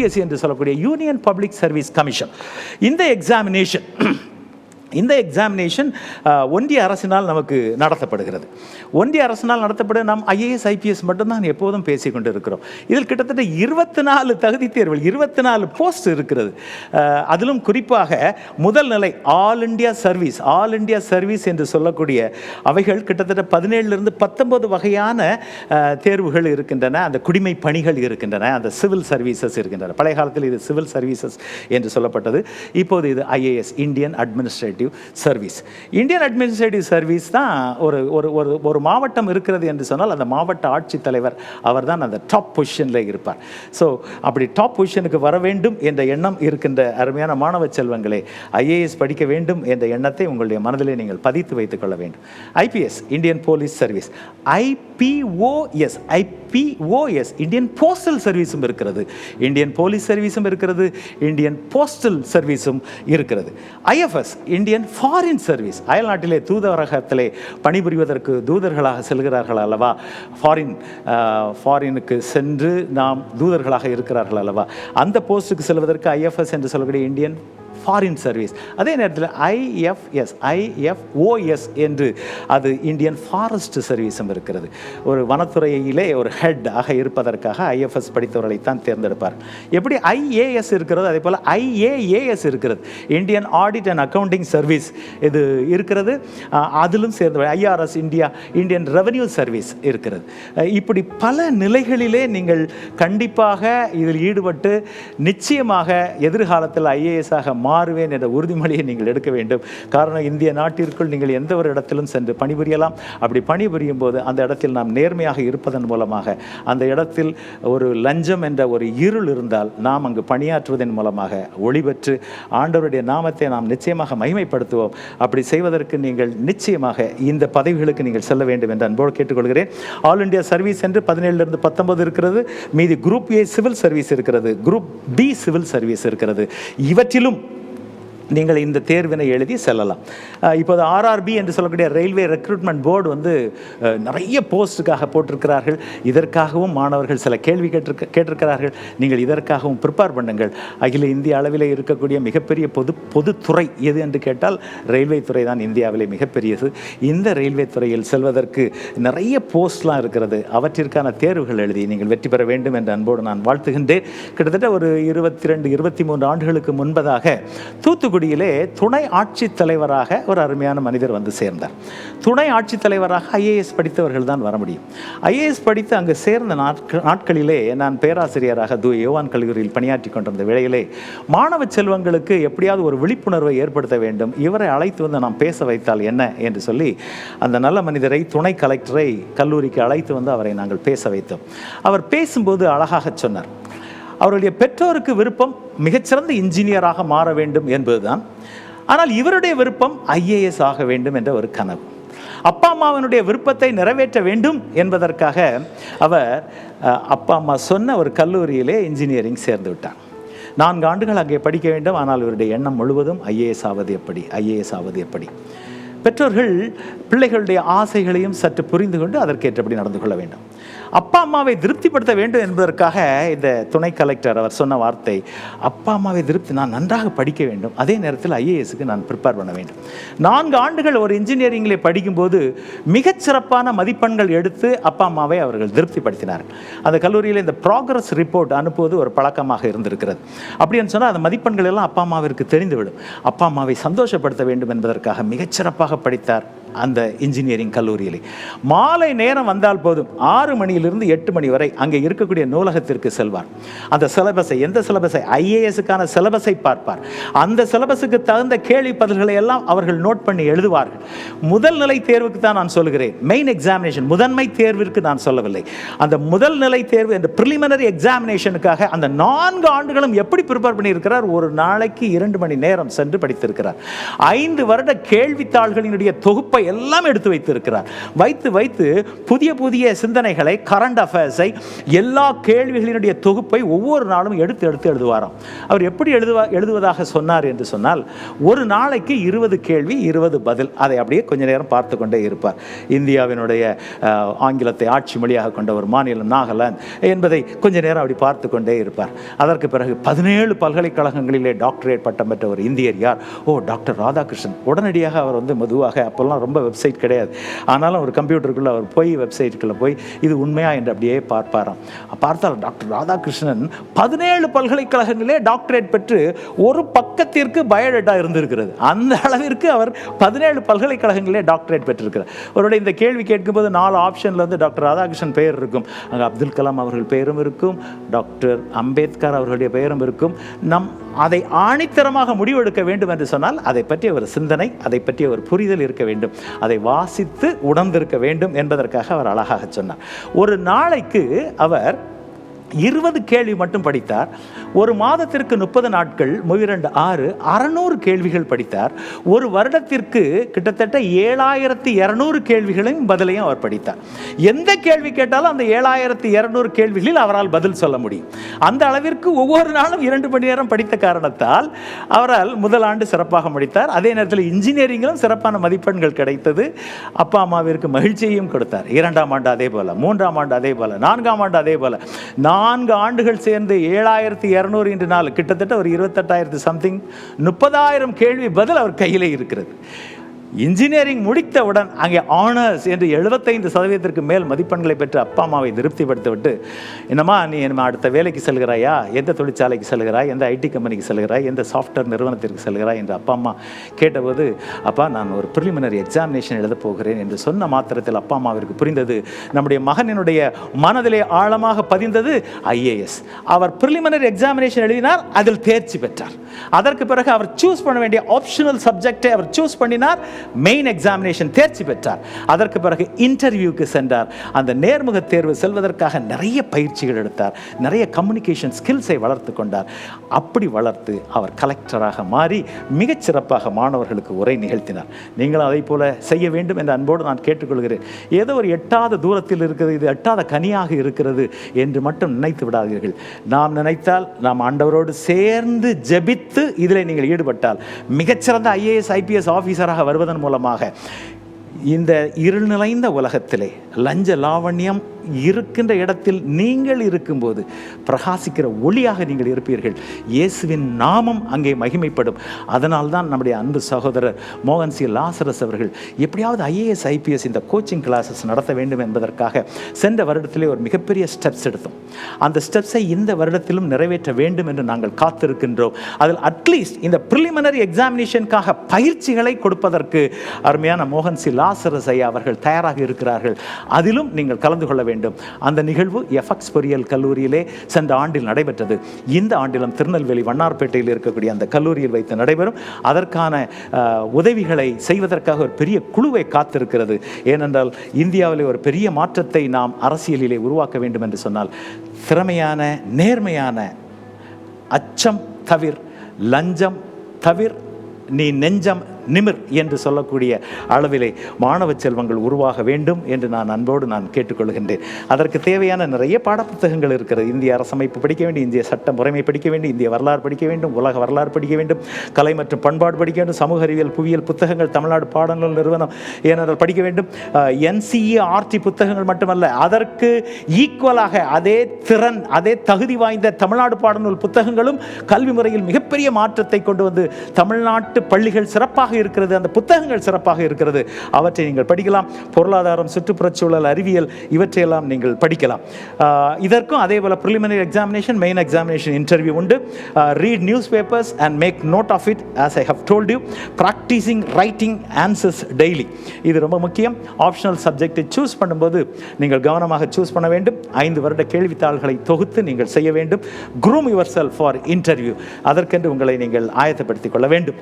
UPSC என்று சொல்லக்கூடிய union public service commission இந்த எக்ஸாமினேஷன் இந்த எக்ஸாமினேஷன் ஒன்றிய அரசினால் நமக்கு நடத்தப்படுகிறது. ஒன்றிய அரசினால் நடத்தப்பட நாம் ஐஏஎஸ் ஐபிஎஸ் மட்டும்தான் எப்போதும் பேசிக்கொண்டு இருக்கிறோம் இதில் கிட்டத்தட்ட இருபத்தி நாலு தகுதி தேர்வுகள் இருபத்தி நாலு போஸ்ட் இருக்கிறது அதிலும் குறிப்பாக முதல் நிலை all India service all India service என்று சொல்லக்கூடிய அவைகள் கிட்டத்தட்ட பதினேழுலேருந்து பத்தொன்பது வகையான தேர்வுகள் இருக்கின்றன. அந்த குடிமை பணிகள் இருக்கின்றன. அந்த சிவில் சர்வீசஸ் இருக்கின்றன. பழைய காலத்தில் இது சிவில் சர்வீசஸ் என்று சொல்லப்பட்டது. இப்போது இது IAS Indian administrative service Indian administrative service தான் ஒரு ஒரு ஒரு ஒரு மாவட்டம் இருக்கிறது என்று சொன்னால் அந்த மாவட்ட ஆட்சித்தலைவர் அவர் தான் அந்த டாப் பொசிஷனில் இருப்பார். ஸோ அப்படி டாப் பொசிஷனுக்கு வர வேண்டும் என்ற எண்ணம் இருக்கின்ற அருமையான மாணவ செல்வங்களே ஐஏஎஸ் படிக்க வேண்டும் என்ற எண்ணத்தை உங்களுடைய மனதிலே நீங்கள் பதித்து வைத்துக் கொள்ள வேண்டும். IPS Indian police service IPOS POS Indian postal சர்வீஸும் இருக்கிறது. இந்தியன் போலீஸ் சர்வீஸும் இருக்கிறது இந்தியன் போஸ்டல் சர்வீஸும் இருக்கிறது. ஐஎஃப்எஸ் இந்தியன் ஃபாரின் சர்வீஸ் அயல்நாட்டிலே தூதரகத்திலே பணிபுரிவதற்கு தூதர்களாக செல்கிறார்கள் அல்லவா? ஃபாரின் ஃபாரினுக்கு சென்று நாம் தூதர்களாக இருக்கிறார்கள் அல்லவா? அந்த போஸ்ட்டுக்கு செல்வதற்கு ஐஎஃப்எஸ் என்று சொல்லக்கூடிய இந்தியன் ஃபாரின் சர்வீஸ் அதே நேரத்தில் ஐஎஃப்எஸ் ஐஎஃப்ஓஎஸ் என்று அது இந்தியன் ஃபாரஸ்ட் சர்வீஸும் இருக்கிறது. ஒரு வனத்துறையிலே ஒரு ஹெட் ஆக இருப்பதற்காக ஐஎஃப்எஸ் படித்தவர்களைத்தான் தேர்ந்தெடுப்பார். எப்படி ஐஏஎஸ் இருக்கிறது அதே போல் ஐஏஏஎஸ் இருக்கிறது. Indian audit and accounting service இது இருக்கிறது. அதிலும் சேர்ந்து IRS India Indian revenue service இருக்கிறது. இப்படி பல நிலைகளிலே நீங்கள் கண்டிப்பாக இதில் ஈடுபட்டு நிச்சயமாக எதிர்காலத்தில் ஐஏஎஸ் ஆக மாறுவேன் என்ற உறுதிமொழியை நீங்கள் எடுக்க வேண்டும். காரணம் இந்திய நாட்டிற்குள் நீங்கள் எந்த ஒரு இடத்திலும் சென்று பணிபுரியலாம். அப்படி பணிபுரியும் போது அந்த இடத்தில் நாம் நேர்மையாக இருப்பதன் மூலமாக அந்த இடத்தில் ஒரு லஞ்சம் என்ற ஒரு இருள் இருந்தால் நாம் அங்கு பணியாற்றுவதன் மூலமாக ஒளி பெற்று ஆண்டவருடைய நாமத்தை நாம் நிச்சயமாக மகிமைப்படுத்துவோம். அப்படி செய்வதற்கு நீங்கள் நிச்சயமாக இந்த பதவிகளுக்கு நீங்கள் செல்ல வேண்டும் என்று அன்போடு கேட்டுக்கொள்கிறேன். ஆல் இந்தியா சர்வீஸ் என்று பதினேழுலேருந்து பத்தொன்பது இருக்கிறது. மீதி குரூப் ஏ சிவில் சர்வீஸ் இருக்கிறது. குரூப் பி சிவில் சர்வீஸ் இருக்கிறது. இவற்றிலும் நீங்கள் இந்த தேர்வினை எழுதி செல்லலாம். இப்போது ஆர்ஆர்பி என்று சொல்லக்கூடிய ரயில்வே ரெக்ரூட்மெண்ட் போர்டு வந்து நிறைய போஸ்ட்டுக்காக போட்டிருக்கிறார்கள். இதற்காகவும் மாணவர்கள் சில கேள்வி கேட்டிருக்க கேட்டிருக்கிறார்கள். நீங்கள் இதற்காகவும் ப்ரிப்பேர் பண்ணுங்கள். அகில இந்திய அளவில் இருக்கக்கூடிய மிகப்பெரிய பொது பொதுத்துறை எது என்று கேட்டால் ரயில்வே துறை தான் இந்தியாவிலே மிகப்பெரியது. இந்த ரயில்வே துறையில் செல்வதற்கு நிறைய போஸ்ட்லாம் இருக்கிறது. அவற்றிற்கான தேர்வுகள் எழுதி நீங்கள் வெற்றி பெற வேண்டும் என்ற அன்போடு நான் வாழ்த்துகின்றேன். கிட்டத்தட்ட ஒரு இருபத்தி ரெண்டு இருபத்தி மூன்று ஆண்டுகளுக்கு முன்பதாக தூத்துக்குடி தூத்துக்குடியிலே துணை ஆட்சித் தலைவராக ஒரு அருமையான மனிதர் வந்து சேர்ந்தார். துணை ஆட்சித் தலைவராக ஐஏஎஸ் படித்தவர்கள் தான் வர முடியும். ஐஏஎஸ் படித்து அங்கு சேர்ந்த நாட்கள் நாட்களிலே நான் பேராசிரியராக து யோவான் கல்லூரியில் பணியாற்றி கொண்டிருந்த வேளையிலே மாணவ செல்வங்களுக்கு எப்படியாவது ஒரு விழிப்புணர்வை ஏற்படுத்த வேண்டும் இவரை அழைத்து வந்து நாம் பேச வைத்தால் என்ன என்று சொல்லி அந்த நல்ல மனிதரை துணை கலெக்டரை கல்லூரிக்கு அழைத்து வந்து அவரை நாங்கள் பேச வைத்தோம். அவர் பேசும்போது அழகாக சொன்னார். அவருடைய பெற்றோருக்கு விருப்பம் மிகச்சிறந்த இன்ஜினியராக மாற வேண்டும் என்பதுதான். ஆனால் இவருடைய விருப்பம் ஐஏஎஸ் ஆக வேண்டும் என்ற ஒரு கனவு. அப்பா அம்மாவினுடைய விருப்பத்தை நிறைவேற்ற வேண்டும் என்பதற்காக அவர் அப்பா அம்மா சொன்ன ஒரு கல்லூரியிலே இன்ஜினியரிங் சேர்ந்து விட்டார். நான்கு ஆண்டுகள் அங்கே படிக்க வேண்டும் ஆனால் இவருடைய எண்ணம் முழுவதும் ஐஏஎஸ் ஆவது எப்படி ஐஏஎஸ் ஆவது எப்படி. பெற்றோர்கள் பிள்ளைகளுடைய ஆசைகளையும் சற்று புரிந்து கொண்டு அதற்கேற்றபடி நடந்து கொள்ள வேண்டும். அப்பா அம்மாவை திருப்திப்படுத்த வேண்டும் என்பதற்காக இந்த துணை கலெக்டர் அவர் சொன்ன வார்த்தை அப்பா அம்மாவை திருப்தி நான் நன்றாக படிக்க வேண்டும். அதே நேரத்தில் ஐஏஎஸ்க்கு நான் ப்ரிப்பேர் பண்ண வேண்டும். நான்கு ஆண்டுகள் ஒரு இன்ஜினியரிங்கிலே படிக்கும்போது மிகச்சிறப்பான மதிப்பெண்கள் எடுத்து அப்பா அம்மாவை அவர்கள் திருப்திப்படுத்தினார்கள். அந்த கல்லூரியில் இந்த ப்ராக்ரஸ் ரிப்போர்ட் அனுப்புவது ஒரு பழக்கமாக இருந்திருக்கிறது. அப்படின்னு சொன்னால் அந்த மதிப்பெண்கள் எல்லாம் அப்பா அம்மாவிற்கு தெரிந்துவிடும். அப்பா அம்மாவை சந்தோஷப்படுத்த வேண்டும் என்பதற்காக மிகச்சிறப்பாக படித்தார். அந்த இன்ஜினியரிங் கல்லூரியில். மாலை நேரம் வந்தால் போதும். ஆறு மணியிலிருந்து எட்டு மணி வரை அங்கே இருக்கக்கூடிய நூலகத்திற்கு செல்வார். அந்த சிலபஸை எந்த சிலபஸை? ஐஏஎஸ்க்கான சிலபஸை பார்ப்பார். அந்த சிலபஸுக்கு தகுந்த கேள்வி பதில்களை எல்லாம் அவர்கள் நோட் பண்ணி எழுதுவார்கள். முதல் நிலை தேர்வுக்கு தான் நான் சொல்கிறேன் மெயின் எக்ஸாமினேஷன் முதன்மை தேர்விற்கு நான் சொல்லவில்லை. அந்த முதல் நிலை தேர்வு அந்த ப்ரிலிமினரி எக்ஸாமினேஷனுக்காக அந்த நான்கு ஆண்டுகளும் எப்படி ப்ரிப்பேர் பண்ணியிருக்கிறார்? ஒரு நாளைக்கு இரண்டு மணி நேரம் சென்று படித்திருக்கிறார். ஐந்து வருட கேள்வித்தாள்களினுடைய தொகுப்பை தொகுப்பை எல்லாம் எடுத்து வைத்திருக்கிறார். வைத்து வைத்து புதிய புதிய சிந்தனைகளை கரண்ட் அஃபேர்ஸை எல்லா கேள்விகளினுடைய தொகுப்பை ஒவ்வொரு நாளும் எடுத்து எடுத்து எழுதுவாராம். அவர் எப்படி எழுதுவா எழுதுவதாக சொன்னார் என்று சொன்னால் ஒரு நாளைக்கு இருபது கேள்வி இருபது பதில் அதை அப்படியே கொஞ்ச நேரம் பார்த்து கொண்டே இருப்பார். இந்தியாவினுடைய ஆங்கிலத்தை ஆட்சி மொழியாக கொண்ட ஒரு மாநிலம் நாகாலாந்து என்பதை கொஞ்ச நேரம் அப்படி பார்த்து கொண்டே இருப்பார். அதற்கு பிறகு பதினேழு பல்கலைக்கழகங்களிலே டாக்டரேட் பட்டம் பெற்ற ஒரு இந்தியர் யார்? Oh doctor Radhakrishnan. உடனடியாக அவர் வந்து மெதுவாக அப்போல்லாம் ரொம்ப ரொம்ப வெப்சைட் கிடையாது. ஆனாலும் ஒரு கம்ப்யூட்டருக்குள்ளே அவர் போய் வெப்சைட்டுக்குள்ளே போய் இது உண்மையா என்று அப்படியே பார்ப்பாராம். பார்த்தால் டாக்டர் ராதாகிருஷ்ணன் பதினேழு பல்கலைக்கழகங்களே டாக்டரேட் பெற்று ஒரு பக்கத்திற்கு பயோலெட்டாக இருந்திருக்கிறது. அந்த அளவிற்கு அவர் பதினேழு பல்கலைக்கழகங்களே டாக்டரேட் பெற்றிருக்கிறார். அவருடைய இந்த கேள்வி கேட்கும்போது நாலு ஆப்ஷனில் வந்து டாக்டர் ராதாகிருஷ்ணன் பெயர் இருக்கும். அங்கே அப்துல் கலாம் அவர்கள் பெயரும் இருக்கும். டாக்டர் அம்பேத்கர் அவர்களுடைய பெயரும் இருக்கும். நம் அதை ஆணித்தரமாக முடிவெடுக்க வேண்டும் என்று சொன்னால் அதை பற்றிய ஒரு சிந்தனை அதை பற்றிய ஒரு புரிதல் இருக்க வேண்டும். அதை வாசித்து உணர்ந்திருக்க வேண்டும் என்பதற்காக அவர் அழகாக சொன்னார். ஒரு நாளைக்கு அவர் இருபது கேள்வி மட்டும் படித்தார். ஒரு மாதத்திற்கு முப்பது நாட்கள் முவிரண்டு ஆறு அறநூறு கேள்விகள் படித்தார். ஒரு வருடத்திற்கு கிட்டத்தட்ட ஏழாயிரத்தி இரநூறு கேள்விகளையும் பதிலையும் அவர் படித்தார். எந்த கேள்வி கேட்டாலும் அந்த ஏழாயிரத்தி இரநூறு கேள்விகளில் அவரால் பதில் சொல்ல முடியும். அந்த அளவிற்கு ஒவ்வொரு நாளும் இரண்டு மணி நேரம் படித்த காரணத்தால் அவரால் முதல் ஆண்டு சிறப்பாக முடித்தார். அதே நேரத்தில் இன்ஜினியரிங்கிலும் சிறப்பான மதிப்பெண்கள் கிடைத்தது. அப்பா அம்மாவிற்கு மகிழ்ச்சியையும் கொடுத்தார். இரண்டாம் ஆண்டு அதே போல மூன்றாம் ஆண்டு அதே போல நான்காம் ஆண்டு அதே போல. நான்கு ஆண்டுகள் சேர்ந்து ஏழாயிரத்தி இரநூறு இன்று நாள். கிட்டத்தட்ட ஒரு இருபத்தெட்டாயிரத்து சம்திங் முப்பதாயிரம் கேள்வி பதில் அவர் கையிலே இருக்கிறது. இன்ஜினியரிங் முடித்தவுடன் அங்கே ஆனர்ஸ் என்று எழுபத்தைந்து சதவீதத்திற்கு மேல் மதிப்பெண்களை பெற்று அப்பா அம்மாவை திருப்திப்படுத்திவிட்டு என்னம்மா நீ என்ன அடுத்த வேலைக்கு செல்கிறாயா? எந்த தொழிற்சாலைக்கு செல்கிறாய்? எந்த ஐடி கம்பெனிக்கு செல்கிறாய்? எந்த சாஃப்ட்வேர் நிறுவனத்திற்கு செல்கிறாய்? என்று அப்பா அம்மா கேட்டபோது அப்பா நான் ஒரு ப்ரிலிமினரி எக்ஸாமினேஷன் எழுதப் போகிறேன் என்று சொன்ன மாத்திரத்தில் அப்பா அம்மாவிற்கு புரிந்தது. நம்முடைய மகனினுடைய மனதிலே ஆழமாக பதிந்தது ஐஏஎஸ் அவர் ப்ரிலிமினரி எக்ஸாமினேஷன் எழுதினார் அதில் தேர்ச்சி பெற்றார். அதற்கு பிறகு அவர் சூஸ் பண்ண வேண்டிய ஆப்ஷனல் சப்ஜெக்டை அவர் சூஸ் பண்ணினார். மெயின் எக்ஸாமினேஷன் தேர்ச்சி பெற்றார். அதற்கு பிறகு இன்டர்வியூக்கு சென்றார். அந்த நேர்முக தேர்வு செல்வதற்காக நிறைய பயிற்சிகள் எடுத்தார். நிறைய கம்யூனிகேஷன் ஸ்கில்ஸை வளர்த்து கொண்டார். அப்படி வளர்த்து அவர் கலெக்டராக மாறி மிகச்சிறப்பாக மாணவர்களுக்கு உரை நிகழ்த்தினார். நீங்களும் அதை போல செய்ய வேண்டும் என்ற அன்போடு நான் கேட்டுக்கொள்கிறேன். ஏதோ ஒரு எட்டாத தூரத்தில் இருக்கிறது இது எட்டாத கனியாக இருக்கிறது என்று மட்டும் நினைத்து விடாதீர்கள். நாம் நினைத்தால் நாம் ஆண்டவரோடு சேர்ந்து ஜெபித்து இதில் நீங்கள் ஈடுபட்டால் மிகச்சிறந்த ஐஏஎஸ் ஐபிஎஸ் ஆஃபீஸராக மூலமாக இந்த இருள் நிறைந்த உலகத்திலே லஞ்ச லாவண்யம் இருக்கின்ற இடத்தில் நீங்கள் இருக்கும்போது பிரகாசிக்கிற ஒளியாக நீங்கள் இருப்பீர்கள். இயேசுவின் நாமம் அங்கே மகிமைப்படும். அதனால்தான் நம்முடைய அன்பு சகோதரர் மோகன் சி. லாசரஸ் அவர்கள் எப்படியாவது ஐஏஎஸ் ஐபிஎஸ் இந்த கோச்சிங் கிளாஸஸ் நடத்த வேண்டும் என்பதற்காக சென்ற வருடத்திலே ஒரு மிகப்பெரிய ஸ்டெப்ஸ் எடுத்தோம். அந்த ஸ்டெப்ஸை இந்த வருடத்திலும் நிறைவேற்ற வேண்டும் என்று நாங்கள் காத்திருக்கின்றோம். அதில் அட்லீஸ்ட் இந்த ப்ரிலிமினரி எக்ஸாமினேஷனுக்காக பயிற்சிகளை கொடுப்பதற்கு அருமையான மோகன் சி. லாசரஸ் ஐயா அவர்கள் தயாராக இருக்கிறார்கள். அதிலும் நீங்கள் கலந்து கொள்ள வேண்டும். அந்த நிகழ்வு எஃப்எக்ஸ் பொறியியல் கல்லூரியிலே சென்ற ஆண்டில் நடைபெற்றது. இந்த ஆண்டிலும் திருநெல்வேலி வண்ணார்பேட்டையில் இருக்கக்கூடிய அந்த கல்லூரியில் வைத்து நடைபெறும். அதற்கான உதவிகளை செய்வதற்காக ஒரு பெரிய குழுவை காத்திருக்கிறது. ஏனென்றால் இந்தியாவிலே ஒரு பெரிய மாற்றத்தை நாம் அரசியலிலே உருவாக்க வேண்டும் என்று சொன்னால் திறமையான நேர்மையான அச்சம் தவிர் லஞ்சம் தவிர் நீ நெஞ்சம் நிமிர் என்று சொல்லக்கூடிய அளவிலே மாணவ செல்வங்கள் உருவாக வேண்டும் என்று நான் அன்போடு நான் கேட்டுக்கொள்கின்றேன். அதற்கு தேவையான நிறைய பாடப்புத்தகங்கள் இருக்கிறது. இந்திய அரசமைப்பு படிக்க வேண்டும் இந்திய சட்ட முறைமை படிக்க வேண்டும் இந்திய வரலாறு படிக்க வேண்டும் உலக வரலாறு படிக்க வேண்டும் கலை மற்றும் பண்பாடு படிக்க வேண்டும் சமூக அறிவியல் புவியியல் புத்தகங்கள் தமிழ்நாடு பாடநூல் நிறுவனம் ஏனென்றால் படிக்க வேண்டும். என்சிஇ ஆர்டி புத்தகங்கள் மட்டுமல்ல அதற்கு ஈக்குவலாக அதே திறன் அதே தகுதி வாய்ந்த தமிழ்நாடு பாடநூல் புத்தகங்களும் கல்வி முறையில் மிகப்பெரிய மாற்றத்தை கொண்டு வந்து தமிழ்நாட்டு பள்ளிகள் சிறப்பாக இருக்கிறது அந்த புத்தகங்கள் சிறப்பாக இருக்கிறது. அவற்றை நீங்கள் படிக்கலாம். பொருளாதாரம் சுற்றுப்புறச்சூழல் அறிவியல் இவற்றையெல்லாம் நீங்கள் படிக்கலாம். இதற்கும் அதே போல் preliminary examination main examination interview உண்டு. Read newspapers and make note of it as I have told you practising writing answers daily இது ரொம்ப முக்கியம். ஆப்ஷனல் சப்ஜெக்டை சூஸ் பண்ணும்போது நீங்கள் கவனமாக சூஸ் பண்ண வேண்டும். ஐந்து வருட கேள்வித்தாள்களை தொகுத்து நீங்கள் செய்ய வேண்டும். Groom yourself for interview அதற்கென்று உங்களை நீங்கள் ஆயத்தப்படுத்திக் கொள்ள வேண்டும்.